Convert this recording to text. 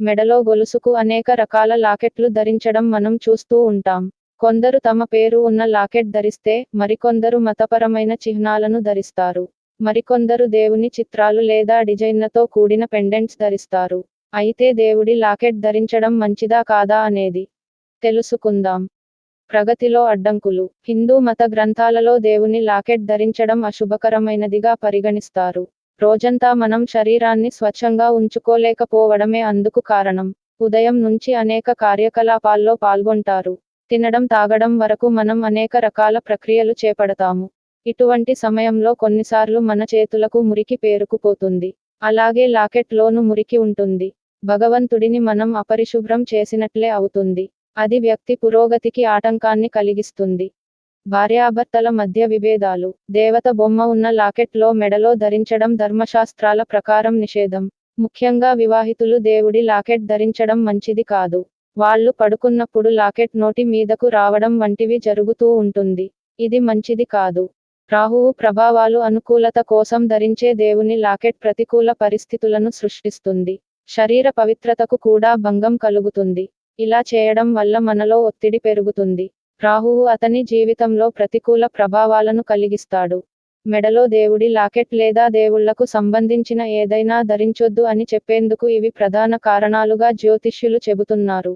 మెడలో గొలుసుకు అనేక రకాల లాకెట్లు ధరించడం మనం చూస్తూ ఉంటాం. కొందరు తమ పేరు ఉన్న లాకెట్ ధరిస్తే మరికొందరు మతపరమైన చిహ్నాలను ధరిస్తారు. మరికొందరు దేవుని చిత్రాలు లేదా డిజైన్లతో కూడిన పెండెంట్స్ ధరిస్తారు. అయితే దేవుడి లాకెట్ ధరించడం మంచిదా కాదా అనేది తెలుసుకుందాం. ప్రగతిలో అడ్డంకులు. హిందూ మత గ్రంథాలలో దేవుని లాకెట్ ధరించడం అశుభకరమైనదిగా పరిగణిస్తారు. రోజంతా మనం శరీరాన్ని స్వచ్ఛంగా ఉంచుకోలేకపోవడమే అందుకు కారణం. ఉదయం నుంచి అనేక కార్యకలాపాల్లో పాల్గొంటారు. తినడం తాగడం వరకు మనం అనేక రకాల ప్రక్రియలు చేపడతాము. ఇటువంటి సమయంలో కొన్నిసార్లు మన చేతులకు మురికి పేరుకుపోతుంది. అలాగే లాకెట్లోను మురికి ఉంటుంది. భగవంతుడిని మనం అపరిశుభ్రం చేసినట్లే అవుతుంది. అది వ్యక్తి పురోగతికి ఆటంకాన్ని కలిగిస్తుంది. భార్యాభర్తల మధ్య విభేదాలు. దేవత బొమ్మ ఉన్న లాకెట్లో మెడలో ధరించడం ధర్మశాస్త్రాల ప్రకారం నిషేధం. ముఖ్యంగా వివాహితులు దేవుడి లాకెట్ ధరించడం మంచిది కాదు. వాళ్ళు పడుకున్నప్పుడు లాకెట్ నోటి మీదకు రావడం వంటివి జరుగుతూ ఉంటుంది. ఇది మంచిది కాదు. రాహువు ప్రభావాలు అనుకూలత కోసం ధరించే దేవుని లాకెట్ ప్రతికూల పరిస్థితులను సృష్టిస్తుంది. శరీర పవిత్రతకు కూడా భంగం కలుగుతుంది. ఇలా చేయడం వల్ల మనలో ఒత్తిడి పెరుగుతుంది. రాహువు అతని జీవితంలో ప్రతికూల ప్రభావాలను కలిగిస్తాడు. మెడలో దేవుడి లాకెట్ లేదా దేవుళ్ళకు సంబంధించిన ఏదైనా ధరించొద్దు అని చెప్పేందుకు ఇవి ప్రధాన కారణాలుగా జ్యోతిష్యులు చెబుతున్నారు.